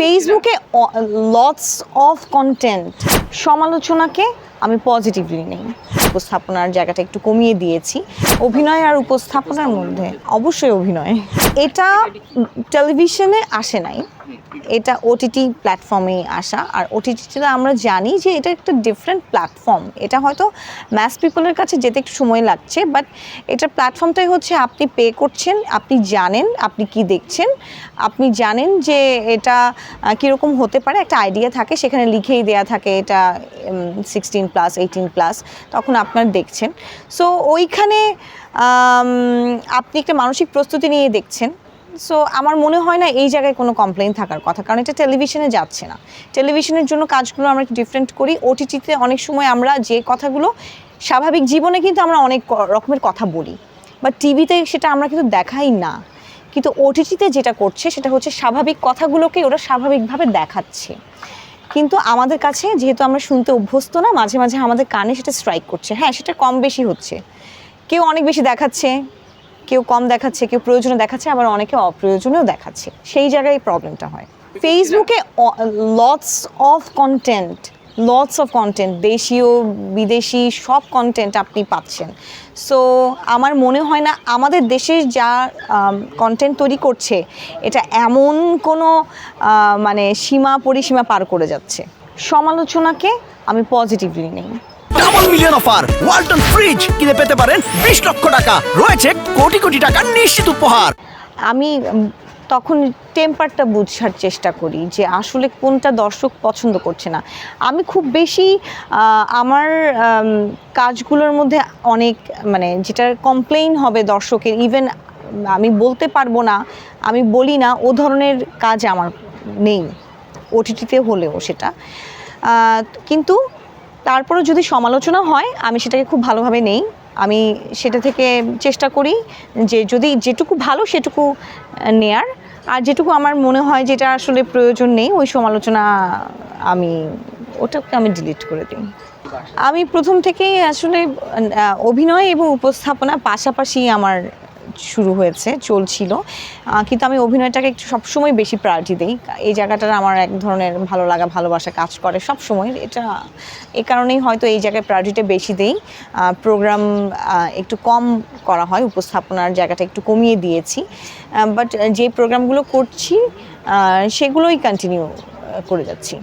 ফেসবুকে lots of content সমালোচনাকে আমি positively নেই। উপস্থাপনার জায়গাটা একটু কমিয়ে দিয়েছি। অভিনয় আর উপস্থাপনার মধ্যে অবশ্যই অভিনয়। এটা টেলিভিশনে আসে নাই। এটা ওটিটি প্ল্যাটফর্মে আসা। আর ওটিটিতে আমরা জানি যে এটা একটা ডিফারেন্ট প্ল্যাটফর্ম এটা হয়তো ম্যাস পিপলের কাছে যেতে একটু সময় লাগছে বাট এটার প্ল্যাটফর্মটাই হচ্ছে আপনি পে করছেন, আপনি জানেন, আপনি কি দেখছেন। আপনি জানেন যে এটা কীরকম হতে পারে। একটা আইডিয়া থাকে, সেখানে লিখেই দেয়া থাকে এটা সিক্সটিন প্লাস এইটিন প্লাস তখন আপনার দেখছেন। সো ওইখানে আপনি একটা মানসিক প্রস্তুতি নিয়ে দেখছেন। সো আমার মনে হয় না এই জায়গায় কোনো কমপ্লেন থাকার কথা, কারণ এটা টেলিভিশনে যাচ্ছে না। টেলিভিশনের জন্য কাজগুলো আমরা একটু ডিফারেন্ট করি। ওটিটিতে অনেক সময় আমরা যে কথাগুলো স্বাভাবিক জীবনে কিন্তু আমরা অনেক রকমের কথা বলি। বা টিভিতে সেটা আমরা কিন্তু দেখাই না। কিন্তু ওটিটিতে যেটা করছে, সেটা হচ্ছে স্বাভাবিক কথাগুলোকে ওরা স্বাভাবিকভাবে দেখাচ্ছে। কিন্তু আমাদের কাছে, যেহেতু আমরা শুনতে অভ্যস্ত না, মাঝে মাঝে আমাদের কানে সেটা স্ট্রাইক করছে। হ্যাঁ সেটা কম বেশি হচ্ছে। কেউ অনেক বেশি দেখাচ্ছে। কেউ কম দেখাচ্ছে, কেউ প্রয়োজনে দেখাচ্ছে, আবার অনেকে অপ্রয়োজনেও দেখাচ্ছে। সেই জায়গায় প্রবলেমটা হয়। ফেসবুকে lots of content lots of content দেশীয়, বিদেশি সব কন্টেন্ট আপনি পাচ্ছেন। সো আমার মনে হয় না, আমাদের দেশে যা কন্টেন্ট তৈরি করছে, এটা এমন কোনো মানে সীমা পরিসীমা পার করে যাচ্ছে। সমালোচনাকে আমি পজিটিভলি নেই। Double million offer Walton fridge কিনে পেতে পারেন বিশ লক্ষ টাকা। রয়েছে কোটি কোটি টাকার নিশ্চিত উপহার। আমি তখন টেম্পারটা বুঝার চেষ্টা করি যে আসলে কোনটা দর্শক পছন্দ করছে না। আমি খুব বেশি আমার কাজগুলোর মধ্যে অনেক মানে যেটা কমপ্লেইন হবে দর্শকের ইভেন আমি বলতে পারব না, আমি বলি না, ও ধরনের কাজ আমার নেই ওটিটিতে হলেও সেটা। কিন্তু তারপরে যদি সমালোচনা হয়, আমি সেটাকে খুব ভালোভাবে নেই। আমি সেটা থেকে চেষ্টা করি যে যদি যেটুকু ভালো সেটুকু নেয়ার। আর যেটুকু আমার মনে হয় যেটা আসলে প্রয়োজন নেই, ওই সমালোচনা আমি, ওটাকে আমি ডিলিট করে দিই। আমি প্রথম থেকেই আসলে অভিনয় এবং উপস্থাপনা পাশাপাশি আমার শুরু হয়েছে, চলছিল। কিন্তু আমি অভিনয়টাকে একটু সবসময় বেশি প্রায়োরিটি দিই। এই জায়গাটার আমার এক ধরনের ভালো লাগা, ভালোবাসা কাজ করে সব সময় এটা, এ কারণেই হয়তো এই জায়গায় প্রায়োরিটিটা বেশি দেই। প্রোগ্রাম একটু কম করা হয়, উপস্থাপনার জায়গাটা একটু কমিয়ে দিয়েছি। বাট যে প্রোগ্রামগুলো করছি সেগুলোই কন্টিনিউ করে যাচ্ছি।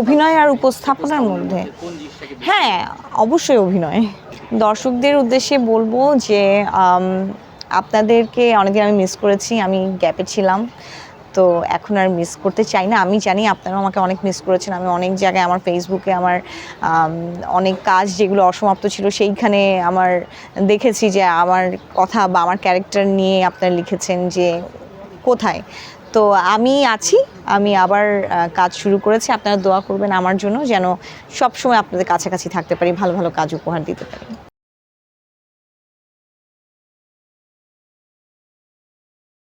অভিনয় আর উপস্থাপনার মধ্যে। হ্যাঁ অবশ্যই অভিনয়। দর্শকদের উদ্দেশ্যে বলব যে আপনাদেরকে অনেকদিন আমি মিস করেছি, আমি গ্যাপে ছিলাম। তো এখন আর মিস করতে চাই না। আমি জানি আপনারাও আমাকে অনেক মিস করেছেন। আমি অনেক জায়গায় আমার ফেসবুকে আমার অনেক কাজ যেগুলো অসমাপ্ত ছিল, সেইখানে আমার দেখেছি যে আমার কথা বা আমার ক্যারেক্টার নিয়ে আপনারা লিখেছেন যে কোথায়। তো আমি আছি, আমি আবার কাজ শুরু করেছি। আপনারা দোয়া করবেন আমার জন্য যেন সবসময় আপনাদের কাছাকাছি থাকতে পারি, ভালো ভালো কাজ উপহার দিতে পারি।